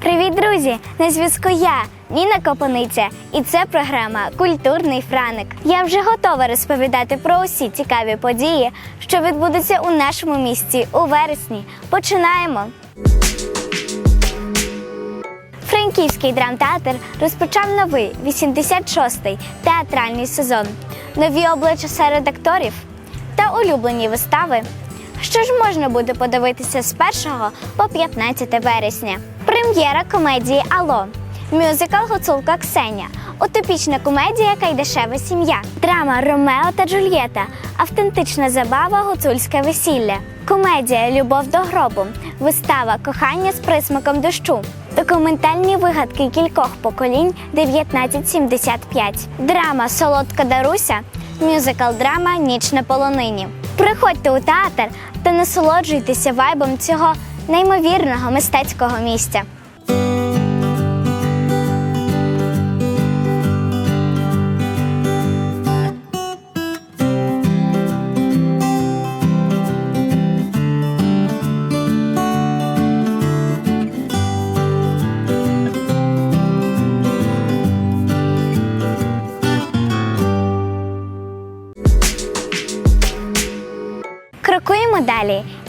Привіт, друзі! На зв'язку я, Ніна Копаниця, і це програма Культурний Франик. Я вже готова розповідати про усі цікаві події, що відбудуться у нашому місті у вересні. Починаємо! Франківський драмтеатр розпочав новий 86-й театральний сезон. Нові обличчя серед акторів та улюблені вистави. Що ж можна буде подивитися з 1 по 15 вересня? Прем'єра комедії Ало, мюзикл Гуцулка Ксеня, утопічна комедія Кайдашева сім'я, драма Ромео та Джульєта, автентична забава Гуцульське весілля, комедія Любов до гробу, вистава Кохання з присмаком дощу, документальні вигадки кількох поколінь 1975, драма Солодка Даруся, мюзикл драма Ніч на полонині. Приходьте у театр та насолоджуйтеся вайбом цього неймовірного мистецького місця.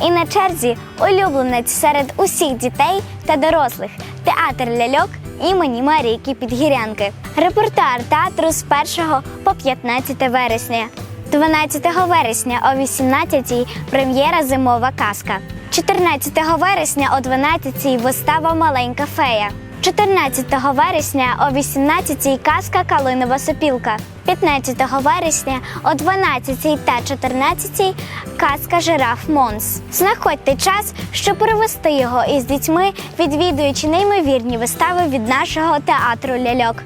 І на черзі улюбленець серед усіх дітей та дорослих театр ляльок імені Марійки Підгірянки. Репертуар театру з 1 по 15 вересня. 12 вересня о 18-й прем'єра Зимова казка. 14 вересня о 12-й вистава Маленька фея. 14 вересня о 18-й казка Калинова сопілка. 15 вересня о 12 та 14 казка Жираф Монс. Знаходьте час, щоб провести його із дітьми, відвідуючи неймовірні вистави від нашого театру ляльок.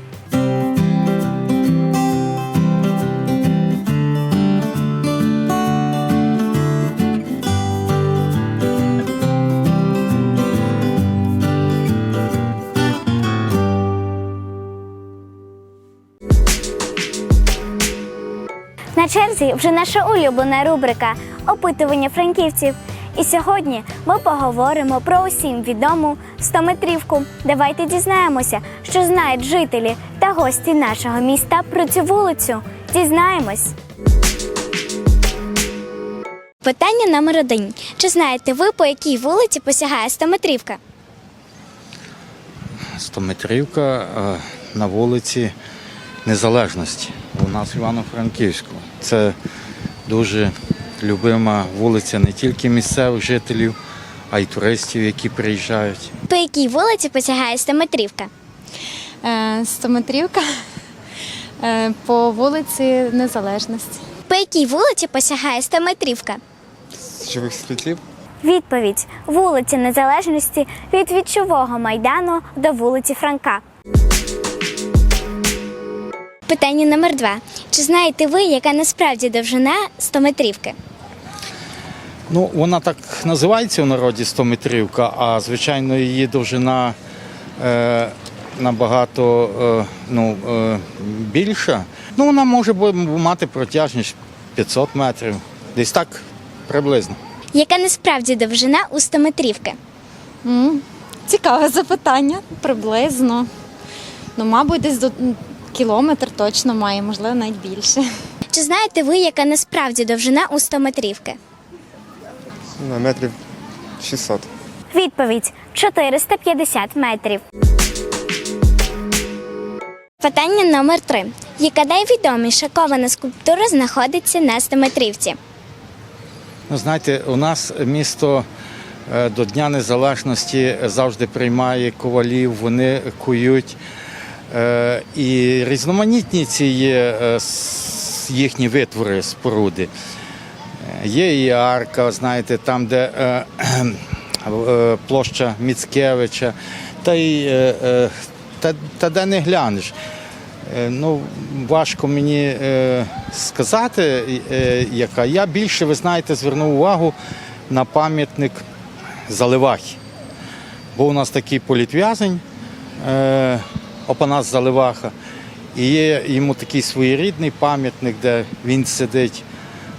Черзі вже наша улюблена рубрика опитування франківців. І сьогодні ми поговоримо про усім відому стометрівку. Давайте дізнаємося, що знають жителі та гості нашого міста про цю вулицю. Дізнаємось. Питання номер один. Чи знаєте ви, по якій вулиці посягає стометрівка? Стометрівка е, на вулиці Незалежності у нас в Івано-Франківську. Це дуже любима вулиця не тільки місцевих жителів, а й туристів, які приїжджають. По якій вулиці посягає стометрівка? Е, Стометрівка е, по вулиці Незалежності. По якій вулиці посягає стометрівка? живих світлів. Відповідь: вулиця Незалежності від вічового майдану до вулиці Франка. Питання номер два. Чи знаєте ви, яка насправді довжина стометрівки? Ну, вона так називається у народі 100-метрівка, а звичайно її довжина е, набагато е, ну, е, більша. Ну, вона може мати протяжність 500 метрів, десь так приблизно. Яка насправді довжина у стометрівки? М, Цікаве запитання. Приблизно. Ну, мабуть, десь до кілометр точно має, можливо, навіть більше. Чи знаєте ви, яка насправді довжина у стометрівки? На метрів 600. Відповідь 450 метрів. Питання номер три. Яка найвідоміша кована скульптура знаходиться на стометрівці? Ну, знаєте, у нас місто е, до Дня Незалежності завжди приймає ковалів, вони кують. Е, І різноманітні ці є е, їхні витвори, споруди. Е, Є і арка, знаєте, там, де площа Міцкевича, та й та, та де не глянеш. Ну, важко мені сказати, яка. Я більше, ви знаєте, звернув увагу на пам'ятник Заливахи. Був у нас такий політв'язень Опанас Заливаха. І є йому такий своєрідний пам'ятник, де він сидить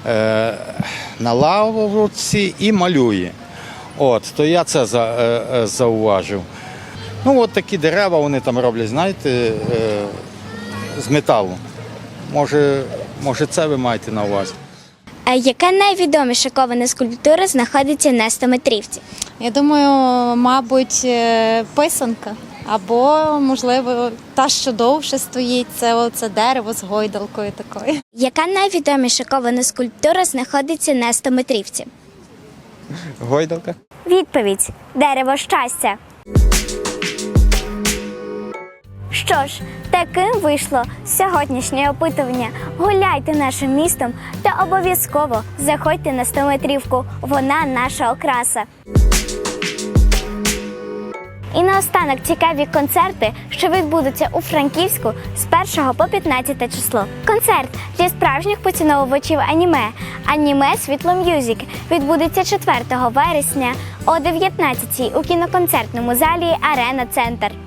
е, на лавці і малює. От, то я це за, е, е, зауважив. Ну, от такі дерева вони там роблять, знаєте, е, з металу. Може, може, це ви маєте на увазі. А яка найвідоміша кована скульптура знаходиться на 100-метрівці? Я думаю, мабуть, е, писанка. Або, можливо, та, що довше стоїть, це оце дерево з гойдалкою такою. Яка найвідоміша кована скульптура знаходиться на 100-метрівці? Гойдалка. Відповідь дерево щастя. Що ж, таким вийшло сьогоднішнє опитування. Гуляйте нашим містом та обов'язково заходьте на 100-метрівку. Вона наша окраса. І наостанок цікаві концерти, що відбудуться у Франківську з 1 по 15 число. Концерт для справжніх поціновувачів аніме. Аніме Світло М'юзік відбудеться 4 вересня о 19 у кіноконцертному залі Арена Центр.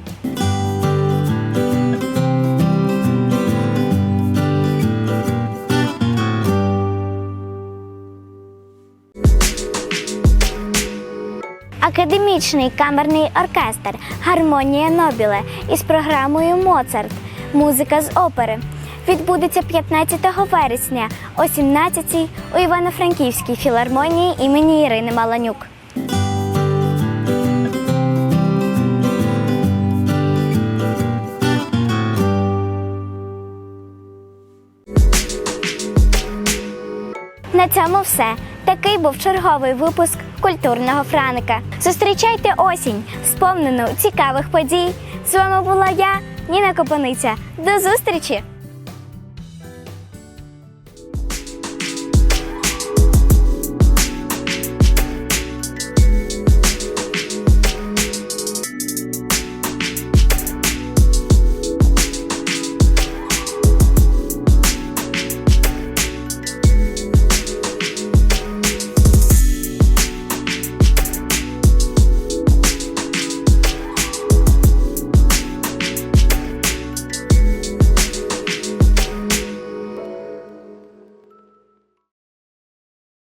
Академічний камерний оркестр Гармонія Нобіле із програмою Моцарт. Музика з опери відбудеться 15 вересня о 17 у Івано-Франківській філармонії імені Ірини Маланюк. На цьому все. Такий був черговий випуск культурного Франика. Зустрічайте осінь, сповнену цікавих подій. З вами була я, Ніна Копаниця. До зустрічі!